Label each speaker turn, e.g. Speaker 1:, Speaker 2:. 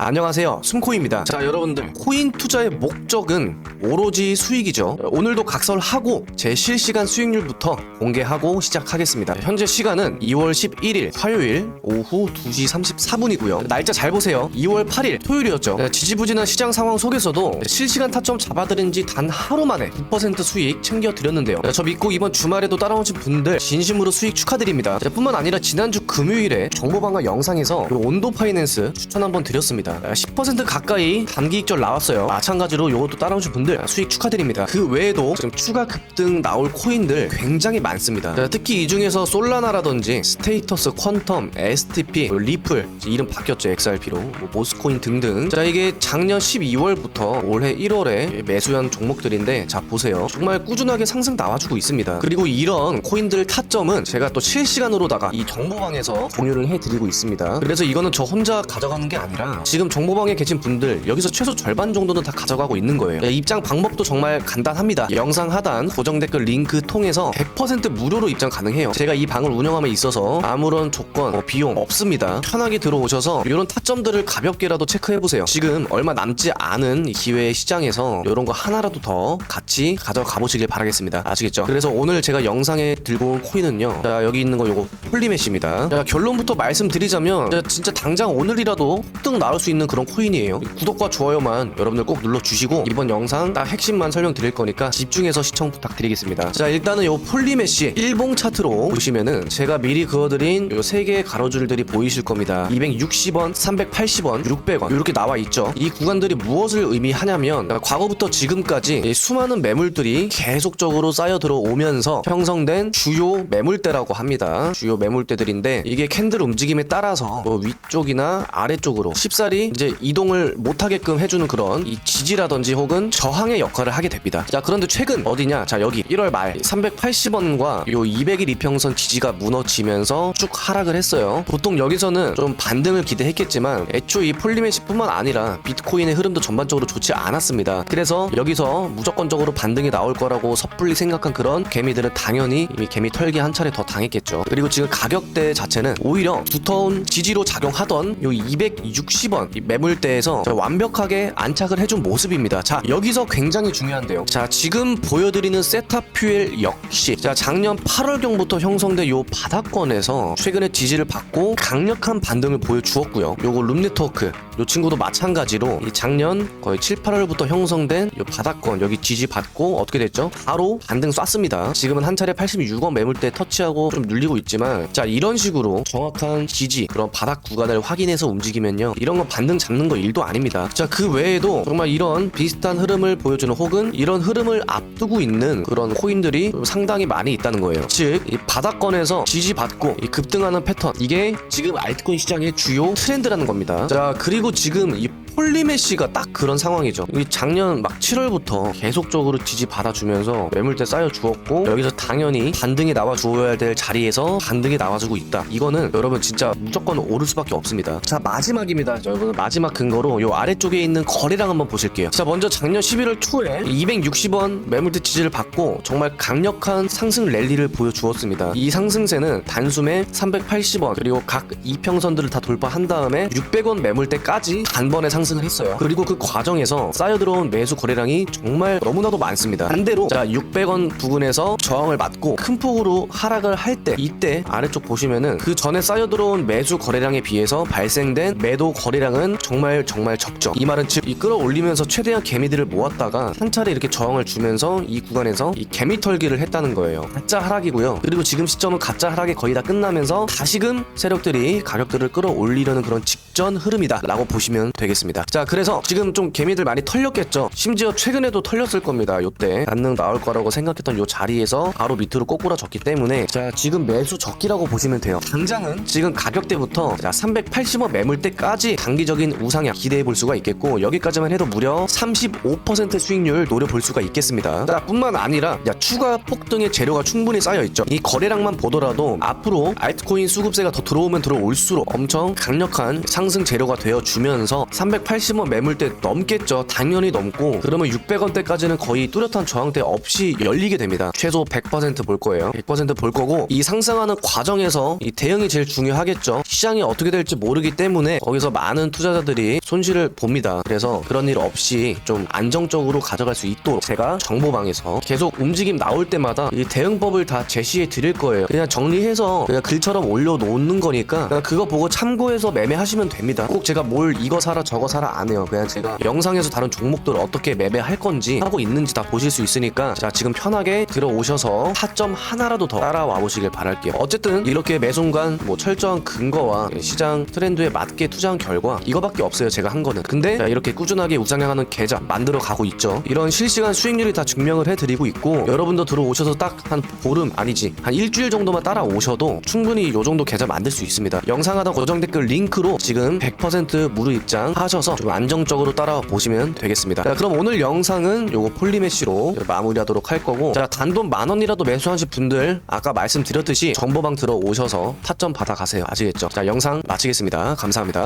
Speaker 1: 안녕하세요. 숨코입니다. 자 여러분들 코인 투자의 목적은 오로지 수익이죠. 오늘도 각설하고 제 실시간 수익률부터 공개하고 시작하겠습니다. 현재 시간은 2월 11일 화요일 오후 2시 34분이고요. 날짜 잘 보세요. 2월 8일 토요일이었죠. 네, 지지부진한 시장 상황 속에서도 실시간 타점 잡아드린 지 단 하루 만에 9% 수익 챙겨드렸는데요. 네, 저 믿고 이번 주말에도 따라오신 분들 진심으로 수익 축하드립니다. 네, 뿐만 아니라 지난주 금요일에 정보방어 영상에서 요 온도 파이낸스 추천 한번 드렸습니다 10% 가까이 단기 익절 나왔어요. 마찬가지로 요것도 따라오신 분들 수익 축하드립니다. 그 외에도 지금 추가 급등 나올 코인들 굉장히 많습니다. 자, 특히 이 중에서 솔라나라든지 스테이터스 퀀텀 STP 뭐 리플 이름 바뀌었죠 XRP로. 뭐 모스코인 등등. 자 이게 작년 12월부터 올해 1월에 매수한 종목들인데 자 보세요. 정말 꾸준하게 상승 나와주고 있습니다. 그리고 이런 코인들 타점은 제가 또 실시간으로다가 이 정보방에서 공유를 해드리고 있습니다. 그래서 이거는 저 혼자 가져가는 게 아니라 지금 정보방에 계신 분들 여기서 최소 절반 정도는 다 가져가고 있는 거예요. 네, 입장 방법도 정말 간단합니다. 영상 하단 고정 댓글 링크 통해서 100% 무료로 입장 가능해요. 제가 이 방을 운영함에 있어서 아무런 조건 뭐 비용 없습니다. 편하게 들어오셔서 이런 타점들을 가볍게라도 체크해보세요. 지금 얼마 남지 않은 이 기회 시장에서 이런 거 하나라도 더 같이 가져가 보시길 바라겠습니다. 아시겠죠? 그래서 오늘 제가 영상에 들고 온 코인은요 자 여기 있는 거 요거 폴리메시입니다. 자 결론부터 말씀드리자면 자, 진짜 당장 오늘이라도 흑등 나올 수 있는 그런 코인이에요. 구독과 좋아요만 여러분들 꼭 눌러주시고 이번 영상 딱 핵심만 설명드릴 거니까 집중해서 시청 부탁드리겠습니다. 자 일단은 요 폴리메시 일봉 차트로 보시면은 제가 미리 그어드린 요 세 개의 가로줄들이 보이실 겁니다. 260원 380원 600원 이렇게 나와 있죠. 이 구간들이 무엇을 의미하냐면 과거부터 지금까지 이 수많은 매물들이 계속적으로 쌓여 들어오면서 형성된 주요 매물대라고 합니다. 주요 매물대들인데 이게 캔들 움직임에 따라서 뭐 위쪽이나 아래쪽으로 쉽사리 이제 이동을 못하게끔 해주는 그런 이 지지라든지 혹은 저항의 역할을 하게 됩니다. 자 그런데 최근 어디냐? 자 여기 1월 말 380원과 요 200일 이평선 지지가 무너지면서 쭉 하락을 했어요. 보통 여기서는 좀 반등을 기대했겠지만 애초 이 폴리메시뿐만 아니라 비트코인의 흐름도 전반적으로 좋지 않았습니다. 그래서 여기서 무조건적으로 반등이 나올 거라고 섣불리 생각한 그런 개미들은 당연히 이미 개미 털기 한 차례 더 당했겠죠. 그리고 지금 가격대 자체는 오히려 두터운 지지로 작용하던 요 260원 이 매물대에서 완벽하게 안착을 해준 모습입니다. 자 여기서 굉장히 중요한데요. 자 지금 보여드리는 세타퓨엘 역시 자 작년 8월경부터 형성된 요 바닥권에서 최근에 지지를 받고 강력한 반등을 보여주었고요. 요거 룸네트워크 요 친구도 마찬가지로 이 작년 거의 7, 8월부터 형성된 요 바닥권 여기 지지 받고 어떻게 됐죠? 바로 반등 쐈습니다. 지금은 한 차례 86원 매물대 터치하고 좀 눌리고 있지만 자 이런 식으로 정확한 지지 그런 바닥 구간을 확인해서 움직이면요. 이런 건 반등 잡는 거 일도 아닙니다. 자 그 외에도 정말 이런 비슷한 흐름을 보여주는 혹은 이런 흐름을 앞두고 있는 그런 코인들이 상당히 많이 있다는 거예요. 즉 이 바닥권에서 지지받고 이 급등하는 패턴 이게 지금 알트코인 시장의 주요 트렌드라는 겁니다. 자 그리고 지금 이 폴리메시가 딱 그런 상황이죠. 이 작년 막 7월부터 계속적으로 지지 받아주면서 매물대 쌓여 주었고 여기서 당연히 반등이 나와 주어야 될 자리에서 반등이 나와주고 있다. 이거는 여러분 진짜 무조건 오를 수밖에 없습니다. 자 마지막입니다. 여러분 마지막 근거로 요 아래쪽에 있는 거래량 한번 보실게요. 자 먼저 작년 11월 초에 260원 매물대 지지를 받고 정말 강력한 상승 랠리를 보여주었습니다. 이 상승세는 단숨에 380원 그리고 각 이평선들을 다 돌파한 다음에 600원 매물대까지 단번에 상승 상승을 했어요. 그리고 그 과정에서 쌓여 들어온 매수 거래량이 정말 너무나도 많습니다. 반대로 자 600원 부근에서 저항을 맞고 큰 폭으로 하락을 할 때 이때 아래쪽 보시면은 그 전에 쌓여 들어온 매수 거래량에 비해서 발생된 매도 거래량은 정말 정말 적죠. 이 말은 즉 이 끌어올리면서 최대한 개미들을 모았다가 한 차례 이렇게 저항을 주면서 이 구간에서 이 개미 털기를 했다는 거예요. 가짜 하락이고요. 그리고 지금 시점은 가짜 하락이 거의 다 끝나면서 다시금 세력들이 가격들을 끌어올리려는 그런 직전 흐름이다라고 보시면 되겠습니다. 자 그래서 지금 좀 개미들 많이 털렸겠죠? 심지어 최근에도 털렸을 겁니다 요때. 반등 나올 거라고 생각했던 요 자리에서 바로 밑으로 꼬꾸라졌기 때문에. 자 지금 매수 적기라고 보시면 돼요. 당장은 지금 가격대부터 자 380원 매물대까지 단기적인 우상향 기대해 볼 수가 있겠고 여기까지만 해도 무려 35% 수익률 노려볼 수가 있겠습니다. 자 뿐만 아니라 야 추가 폭등의 재료가 충분히 쌓여 있죠. 이 거래량만 보더라도 앞으로 알트코인 수급세가 더 들어오면 들어올수록 엄청 강력한 상승 재료가 되어 주면서 3 380원 매물대 넘겠죠. 당연히 넘고 그러면 600원대까지는 거의 뚜렷한 저항대 없이 열리게 됩니다. 최소 100%볼 거예요. 100%볼 거고 이 상승하는 과정에서 이 대응이 제일 중요하겠죠. 시장이 어떻게 될지 모르기 때문에 거기서 많은 투자자들이 손실을 봅니다. 그래서 그런 일 없이 좀 안정적으로 가져갈 수 있도록 제가 정보방에서 계속 움직임 나올 때마다 이 대응법을 다 제시해 드릴 거예요. 그냥 정리해서 그냥 글처럼 올려놓는 거니까 그거 보고 참고해서 매매하시면 됩니다. 꼭 제가 뭘 이거 사라 저거 사라 안 해요. 그냥 제가 영상에서 다른 종목들을 어떻게 매매할 건지 하고 있는지 다 보실 수 있으니까 자 지금 편하게 들어오셔서 타점 하나라도 더 따라와 보시길 바랄게요. 어쨌든 이렇게 매순간 뭐 철저한 근거와 시장 트렌드에 맞게 투자한 결과 이거밖에 없어요. 제가 한 거는. 근데 자, 이렇게 꾸준하게 우상향하는 계좌 만들어 가고 있죠. 이런 실시간 수익률이 다 증명을 해드리고 있고 여러분도 들어오셔서 딱 한 보름 아니지 한 일주일 정도만 따라오셔도 충분히 요 정도 계좌 만들 수 있습니다. 영상 하단 고정 댓글 링크로 지금 100% 무료 입장 하셔 서 좀 안정적으로 따라 보시면 되겠습니다. 자, 그럼 오늘 영상은 요거 폴리메시로 마무리하도록 할 거고 자 단돈 만 원이라도 매수하실 분들 아까 말씀드렸듯이 정보방 들어오셔서 타점 받아가세요. 아시겠죠? 자 영상 마치겠습니다. 감사합니다.